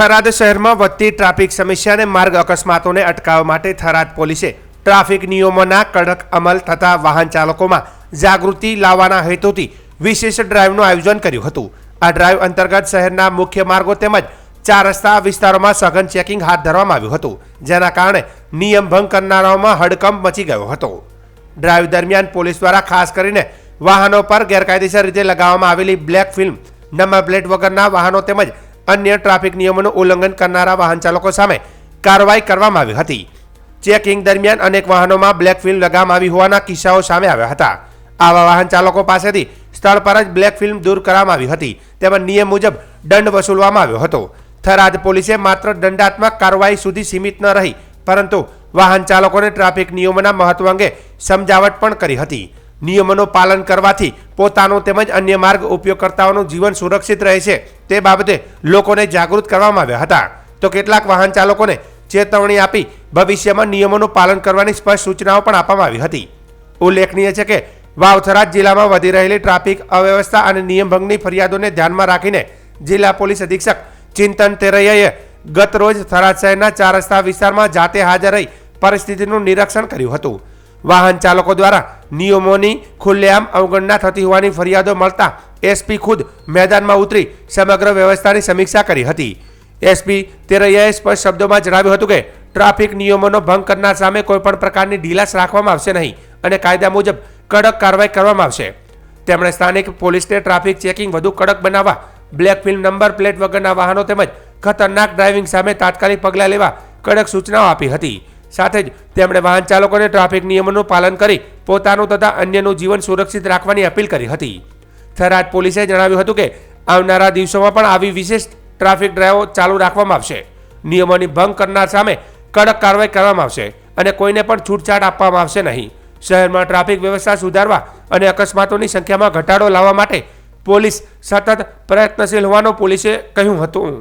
થરાદ શહેરમાં વધતી ટ્રાફિક સમસ્યાને માર્ગ અકસ્માતોને અટકાવવા માટે થરાદ પોલીસે ટ્રાફિક નિયમોના કડક અમલ થતા વાહન ચાલકોમાં જાગૃતિ લાવવાના હેતુથી વિશેષ ડ્રાઈવનું આયોજન કર્યું હતું. આ ડ્રાઈવ અંતર્ગત શહેરના મુખ્ય માર્ગો તેમજ ચાર રસ્તા વિસ્તારોમાં સઘન ચેકિંગ હાથ ધરવામાં આવ્યું હતું, જેના કારણે નિયમ ભંગ કરનારાઓમાં હડકંપ મચી ગયો હતો. ડ્રાઈવ દરમિયાન પોલીસ દ્વારા ખાસ કરીને વાહનો પર ગેરકાયદેસર રીતે લગાવવામાં આવેલી બ્લેક ફિલ્મ નંબર પ્લેટ વગરના વાહનો તેમજ અન્ય ટ્રાફિક નિયમોનું ઉલ્લંઘન કરનારા વાહન ચાલકો સામે કાર્યવાહી કરવામાં આવી હતી. ચેકિંગ દરમિયાન અનેક વાહનોમાં બ્લેક ફિલ્મ લગાવવામાં આવી હોવાના કિસ્સાઓ સામે આવ્યા હતા. આવા વાહન ચાલકો પાસેથી સ્થળ પર જ બ્લેક ફિલ્મ દૂર કરવામાં આવી હતી. તેમજ નિયમ મુજબ દંડ વસૂલવામાં આવ્યો હતો. થરાદ પોલીસે માત્ર દંડાત્મક કાર્યવાહી સુધી સીમિત ન રહી, પરંતુ વાહન ચાલકોને ટ્રાફિક નિયમોના મહત્વ અંગે સમજાવટ પણ કરી હતી. નિયમોનું પાલન કરવાથી પોતાનું તેમજ અન્ય માર્ગ ઉપયોગકર્તાઓનું જીવન સુરક્ષિત રહે છે તે બાબતે લોકોને જાગૃત કરવામાં આવ્યા હતા. તો કેટલાક વાહન ચાલકોને ચેતવણી આપી ભવિષ્યમાં નિયમોનું પાલન કરવાની સ્પષ્ટ સૂચનાઓ પણ આપવામાં આવી હતી. ઉલ્લેખનીય છે કે વાવથરા જિલ્લામાં વધી રહેલી ટ્રાફિક અવ્યવસ્થા અને નિયમભંગની ફરિયાદોને ધ્યાનમાં રાખીને જિલ્લા પોલીસ અધિક્ષક ચિંતન તેરૈયાએ ગત રોજ થરાદ શહેરના ચાર રસ્તા વિસ્તારમાં જાતે હાજર રહી પરિસ્થિતિનું નિરીક્ષણ કર્યું હતું. વાહન ચાલકો દ્વારા નિયમોની ખુલ્લેઆમ અવગણના થતી હોવાની ફરિયાદો મળતા એસપી ખુદ મેદાનમાં ઉતરી સમગ્ર વ્યવસ્થાની સમીક્ષા કરી હતી. એસપી તેરૈયાએ સ્પષ્ટ શબ્દોમાં જણાવ્યું હતું કે, ટ્રાફિક નિયમોનો ભંગ કરનાર સામે કોઈપણ પ્રકારની ઢીલાસ રાખવામાં આવશે નહીં અને કાયદા મુજબ કડક કાર્યવાહી કરવામાં આવશે. તેમણે સ્થાનિક પોલીસને ટ્રાફિક ચેકિંગ વધુ કડક બનાવવા, બ્લેક ફિલ્મ નંબર પ્લેટ વગરના વાહનો તેમજ ખતરનાક ડ્રાઇવિંગ સામે તાત્કાલિક પગલાં લેવા કડક સૂચનાઓ આપી હતી. સાથે જ તેમણે વાહન ચાલકોને ટ્રાફિક નિયમોનું પાલન કરી પોતાનું તથા અન્યનું જીવન સુરક્ષિત રાખવાની અપીલ કરી હતી. થરાદ પોલીસે જણાવ્યું હતું કે આવનારા દિવસોમાં પણ આવી વિશેષ ટ્રાફિક ડ્રાઈવો ચાલુ રાખવામાં આવશે. નિયમોની ભંગ કરનાર સામે કડક કાર્યવાહી કરવામાં આવશે અને કોઈને પણ છૂટછાટ આપવામાં આવશે નહીં. શહેરમાં ટ્રાફિક વ્યવસ્થા સુધારવા અને અકસ્માતોની સંખ્યામાં ઘટાડો લાવવા માટે પોલીસ સતત પ્રયત્નશીલ હોવાનું પોલીસે કહ્યું હતું.